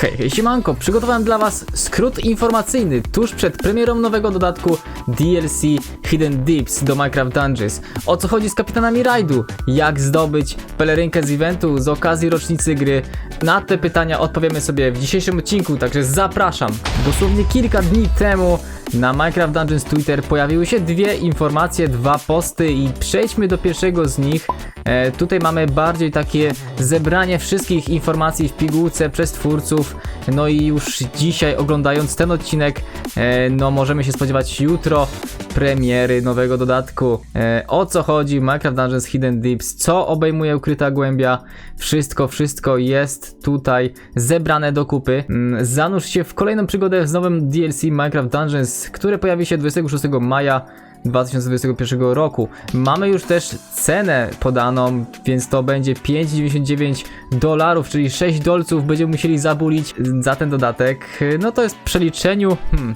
Hej, siemanko, przygotowałem dla was skrót informacyjny tuż przed premierą nowego dodatku DLC Hidden Deeps do Minecraft Dungeons. O co chodzi z kapitanami rajdu? Jak zdobyć pelerynkę z eventu z okazji rocznicy gry? Na te pytania odpowiemy sobie w dzisiejszym odcinku, także zapraszam. Dosłownie kilka dni temu na Minecraft Dungeons Twitter pojawiły się dwie informacje, dwa posty i przejdźmy do pierwszego z nich. E, tutaj mamy bardziej takie zebranie wszystkich informacji w pigułce przez twórców. No i już dzisiaj oglądając ten odcinek, e, no możemy się spodziewać jutro premiery nowego dodatku. E, o co chodzi? Minecraft Dungeons Hidden Deeps, co obejmuje ukryta głębia? Wszystko, wszystko jest tutaj zebrane do kupy. Mm, Zanurz się w kolejną przygodę z nowym DLC Minecraft Dungeons, które pojawi się 26 maja 2021 roku. Mamy już też cenę podaną, więc to będzie 5,99 dolarów, czyli 6 dolców będziemy musieli zabulić za ten dodatek. No to jest w przeliczeniu hmm,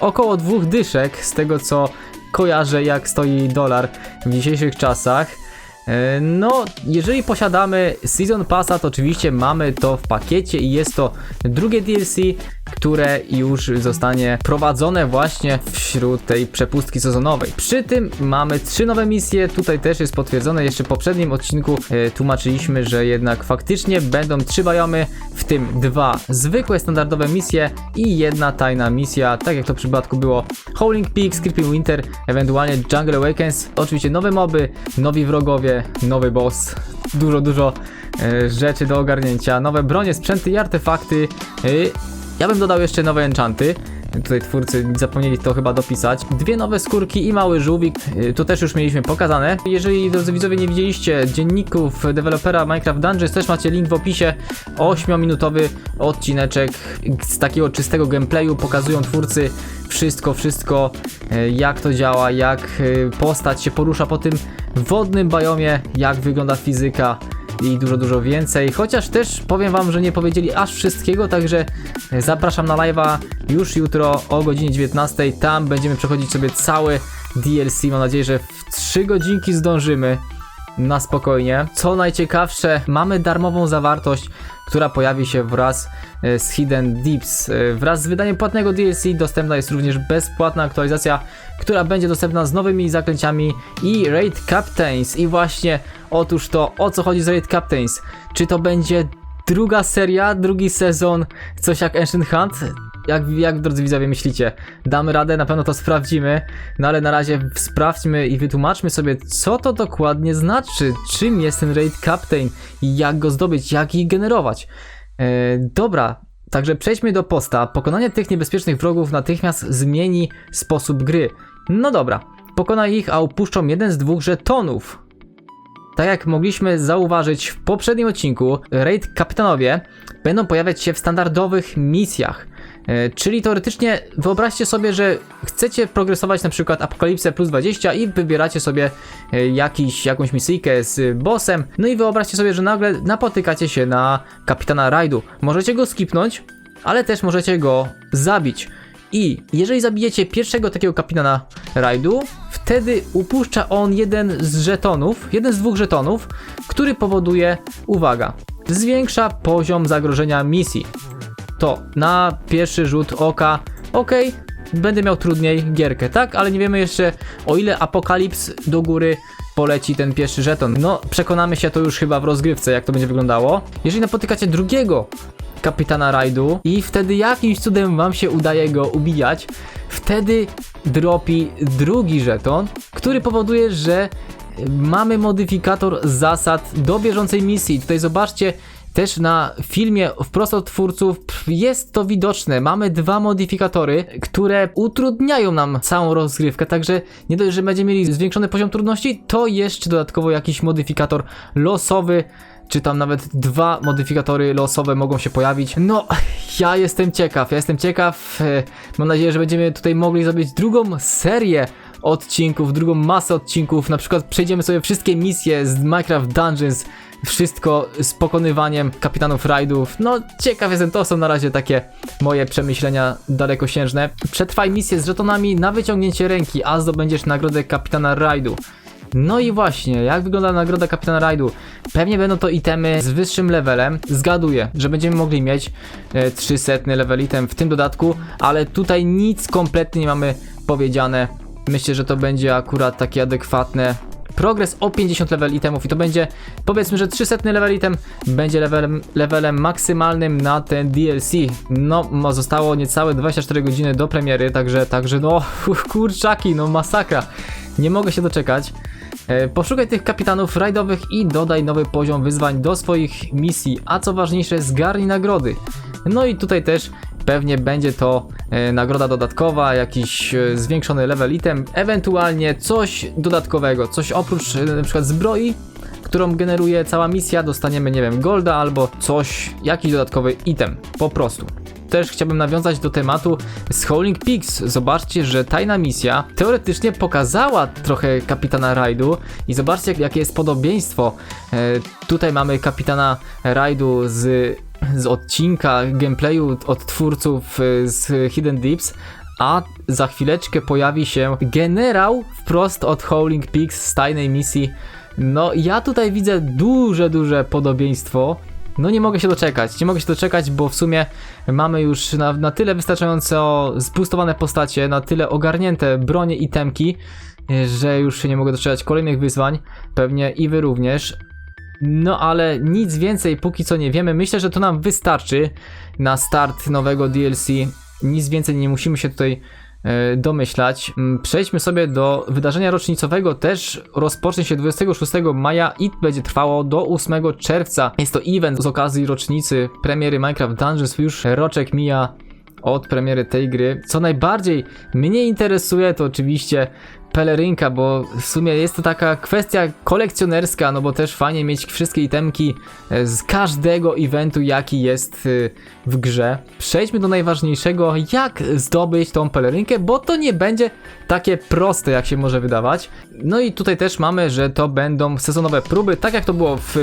około dwóch dyszek z tego co kojarzę jak stoi dolar w dzisiejszych czasach. E, No, jeżeli posiadamy Season Passa, to oczywiście mamy to w pakiecie i jest to drugie DLC, które już zostanie prowadzone właśnie wśród tej przepustki sezonowej. Przy tym mamy trzy nowe misje, tutaj też jest potwierdzone, jeszcze w poprzednim odcinku e, tłumaczyliśmy, że jednak faktycznie będą trzy biomy, w tym dwa zwykłe, standardowe misje i jedna tajna misja, tak jak to w przypadku było Howling Peak, Creeping Winter, ewentualnie Jungle Awakens, oczywiście nowe moby, nowi wrogowie, nowy boss, dużo, dużo e, rzeczy do ogarnięcia, nowe bronie, sprzęty i artefakty. E, ja bym dodał jeszcze nowe enchanty. Tutaj twórcy zapomnieli to chyba dopisać. Dwie nowe skórki i mały żółwik. Y, To też już mieliśmy pokazane. Jeżeli drodzy widzowie nie widzieliście dzienników dewelopera Minecraft Dungeons, też macie link w opisie. 8-minutowy odcineczek z takiego czystego gameplayu. Pokazują twórcy wszystko, wszystko y, jak to działa, jak y, postać się porusza po tym wodnym biomie, jak wygląda fizyka i dużo, dużo więcej. Chociaż też powiem wam, że nie powiedzieli aż wszystkiego, także zapraszam na live'a już jutro o godzinie 19. Tam będziemy przechodzić sobie cały DLC. Mam nadzieję, że w 3 godzinki zdążymy na spokojnie. Co najciekawsze, mamy darmową zawartość, która pojawi się wraz e, z Hidden Deeps. E, Wraz z wydaniem płatnego DLC dostępna jest również bezpłatna aktualizacja, która będzie dostępna z nowymi zaklęciami i Raid Captains. I właśnie otóż to, o co chodzi z Raid Captains? Czy to będzie druga seria, drugi sezon, coś jak Ancient Hunt? Jak, jak drodzy widzowie myślicie? Damy radę, na pewno to sprawdzimy, no ale na razie sprawdźmy i wytłumaczmy sobie, co to dokładnie znaczy, czym jest ten Raid Captain jak go zdobyć, jak ich generować. E, dobra, także przejdźmy do posta. Pokonanie tych niebezpiecznych wrogów natychmiast zmieni sposób gry. No dobra, pokonaj ich, a upuszczą jeden z dwóch żetonów. Tak jak mogliśmy zauważyć w poprzednim odcinku, raid kapitanowie będą pojawiać się w standardowych misjach. E, Czyli teoretycznie wyobraźcie sobie, że chcecie progresować na przykład Apokalipsę plus 20 i wybieracie sobie e, jakiś, jakąś misyjkę z bossem. No i wyobraźcie sobie, że nagle napotykacie się na kapitana rajdu. Możecie go skipnąć, ale też możecie go zabić. I jeżeli zabijecie pierwszego takiego kapitana rajdu, wtedy upuszcza on jeden z żetonów, jeden z dwóch żetonów, który powoduje, uwaga, zwiększa poziom zagrożenia misji. To na pierwszy rzut oka, ok, będę miał trudniej gierkę, tak? Ale nie wiemy jeszcze o ile apokalips do góry poleci ten pierwszy żeton. No, przekonamy się to już chyba w rozgrywce, jak to będzie wyglądało. Jeżeli napotykacie drugiego kapitana rajdu i wtedy jakimś cudem wam się udaje go ubijać, wtedy dropi drugi żeton, który powoduje, że mamy modyfikator zasad do bieżącej misji. Tutaj zobaczcie, też na filmie wprost od twórców jest to widoczne. Mamy dwa modyfikatory, które utrudniają nam całą rozgrywkę, także nie dość, że będziemy mieli zwiększony poziom trudności, to jeszcze dodatkowo jakiś modyfikator losowy, czy tam nawet dwa modyfikatory losowe mogą się pojawić. No, ja jestem ciekaw, ja jestem ciekaw. e, Mam nadzieję, że będziemy tutaj mogli zrobić drugą serię odcinków, drugą masę odcinków. Na przykład przejdziemy sobie wszystkie misje z Minecraft Dungeons, wszystko z pokonywaniem kapitanów rajdów. No, ciekaw jestem, to są na razie takie moje przemyślenia dalekosiężne. Przetrwaj misję z żetonami na wyciągnięcie ręki, a zdobędziesz nagrodę kapitana rajdu. No i właśnie, jak wygląda nagroda kapitana rajdu? Pewnie będą to itemy z wyższym levelem. Zgaduję, że będziemy mogli mieć e, 300 level item w tym dodatku, ale tutaj nic kompletnie nie mamy powiedziane. Myślę, że to będzie akurat takie adekwatne. Progres o 50 level itemów i to będzie, powiedzmy, że 300 level item będzie levelem, levelem maksymalnym na ten DLC. No, zostało niecałe 24 godziny do premiery, także, także no, kurczaki, no masakra. Nie mogę się doczekać. E, Poszukaj tych kapitanów rajdowych i dodaj nowy poziom wyzwań do swoich misji, a co ważniejsze, zgarnij nagrody. No i tutaj też pewnie będzie to e, nagroda dodatkowa, jakiś e, zwiększony level item, ewentualnie coś dodatkowego, coś oprócz e, na przykład zbroi, którą generuje cała misja, dostaniemy, nie wiem, golda albo coś, jakiś dodatkowy item, po prostu. Też chciałbym nawiązać do tematu z Howling Peaks. Zobaczcie, że tajna misja teoretycznie pokazała trochę kapitana Rajdu i zobaczcie, jakie jest podobieństwo. E, tutaj mamy kapitana Rajdu z, z odcinka gameplayu od twórców e, z Hidden Deeps, a za chwileczkę pojawi się generał wprost od Howling Peaks z tajnej misji. No, ja tutaj widzę duże, duże podobieństwo. No nie mogę się doczekać, nie mogę się doczekać, bo w sumie mamy już na, na tyle wystarczająco zbustowane postacie, na tyle ogarnięte bronie i temki, że już się nie mogę doczekać kolejnych wyzwań, pewnie i wy również. No ale nic więcej póki co nie wiemy, myślę, że to nam wystarczy na start nowego DLC, nic więcej nie musimy się tutaj e, domyślać. Mm, Przejdźmy sobie do wydarzenia rocznicowego, też rozpocznie się 26 maja i będzie trwało do 8 czerwca. Jest to event z okazji rocznicy premiery Minecraft Dungeons, już roczek mija od premiery tej gry. Co najbardziej mnie interesuje to oczywiście pelerynka, bo w sumie jest to taka kwestia kolekcjonerska, no bo też fajnie mieć wszystkie itemki e, z każdego eventu, jaki jest y, w grze. Przejdźmy do najważniejszego, jak zdobyć tą pelerynkę, bo to nie będzie takie proste, jak się może wydawać. No i tutaj też mamy, że to będą sezonowe próby, tak jak to było w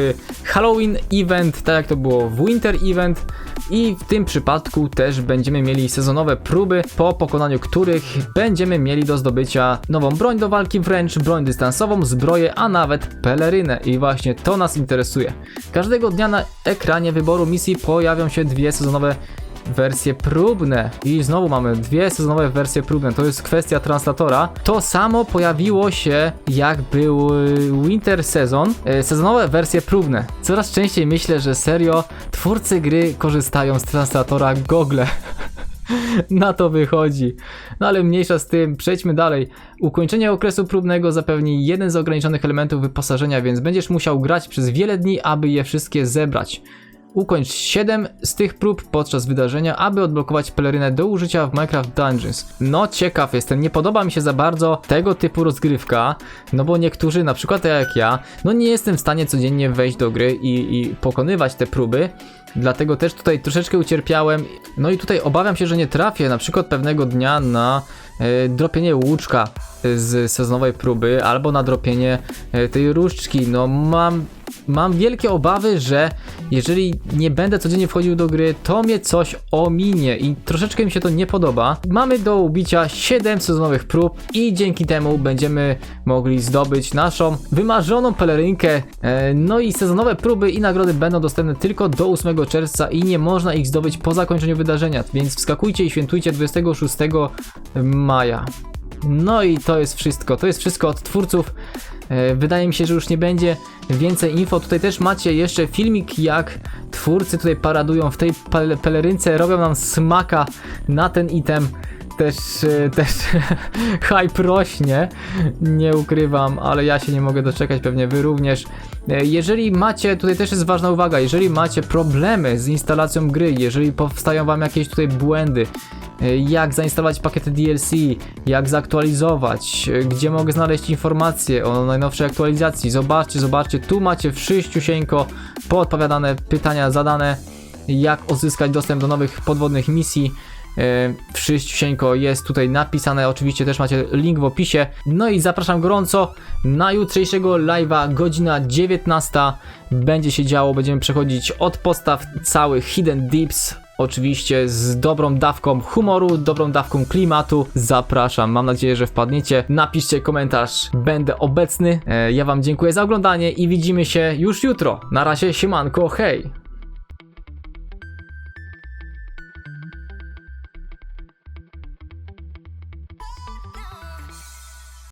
Halloween event, tak jak to było w Winter event i w tym przypadku też będziemy mieli sezonowe próby, po pokonaniu których będziemy mieli do zdobycia nową broń do walki wręcz, broń dystansową, zbroję, a nawet pelerynę. I właśnie to nas interesuje. Każdego dnia na ekranie wyboru misji pojawią się dwie sezonowe wersje próbne. I znowu mamy dwie sezonowe wersje próbne. To jest kwestia translatora. To samo pojawiło się jak był y, Winter Season. y, Sezonowe wersje próbne. Coraz częściej myślę, że serio twórcy gry korzystają z translatora Google. Na to wychodzi. No ale mniejsza z tym, przejdźmy dalej. Ukończenie okresu próbnego zapewni jeden z ograniczonych elementów wyposażenia, więc będziesz musiał grać przez wiele dni, aby je wszystkie zebrać. Ukończ 7 z tych prób podczas wydarzenia, aby odblokować pelerynę do użycia w Minecraft Dungeons. No ciekaw jestem, nie podoba mi się za bardzo tego typu rozgrywka, no bo niektórzy, na przykład tak jak ja, no nie jestem w stanie codziennie wejść do gry i, i pokonywać te próby, dlatego też tutaj troszeczkę ucierpiałem, no i tutaj obawiam się, że nie trafię na przykład pewnego dnia na e, dropienie łuczka z sezonowej próby, albo na dropienie e, tej różdżki, no mam mam wielkie obawy, że jeżeli nie będę codziennie wchodził do gry, to mnie coś ominie i troszeczkę mi się to nie podoba. Mamy do ubicia 7 sezonowych prób i dzięki temu będziemy mogli zdobyć naszą wymarzoną pelerynkę. E, No i sezonowe próby i nagrody będą dostępne tylko do 8 czerwca i nie można ich zdobyć po zakończeniu wydarzenia, więc wskakujcie i świętujcie 26 maja. No i to jest wszystko. To jest wszystko od twórców. E, Wydaje mi się, że już nie będzie więcej info. Tutaj też macie jeszcze filmik, jak twórcy tutaj paradują w tej pele- pelerynce, robią nam smaka na ten item. Też, e, też hype rośnie, nie ukrywam, ale ja się nie mogę doczekać, pewnie wy również. E, Jeżeli macie, tutaj też jest ważna uwaga, jeżeli macie problemy z instalacją gry, jeżeli powstają wam jakieś tutaj błędy, jak zainstalować pakiety DLC, jak zaktualizować, e, gdzie mogę znaleźć informacje o najnowszej aktualizacji. Zobaczcie, zobaczcie, tu macie wszyściusieńko poodpowiadane pytania zadane, jak uzyskać dostęp do nowych podwodnych misji. E, Wszyściusieńko jest tutaj napisane, oczywiście też macie link w opisie. No i zapraszam gorąco na jutrzejszego live'a, godzina 19. Będzie się działo, będziemy przechodzić od podstaw całych Hidden Deeps oczywiście z dobrą dawką humoru, dobrą dawką klimatu. Zapraszam, mam nadzieję, że wpadniecie. Napiszcie komentarz, będę obecny. E, ja wam dziękuję za oglądanie i widzimy się już jutro. Na razie, siemanko, hej!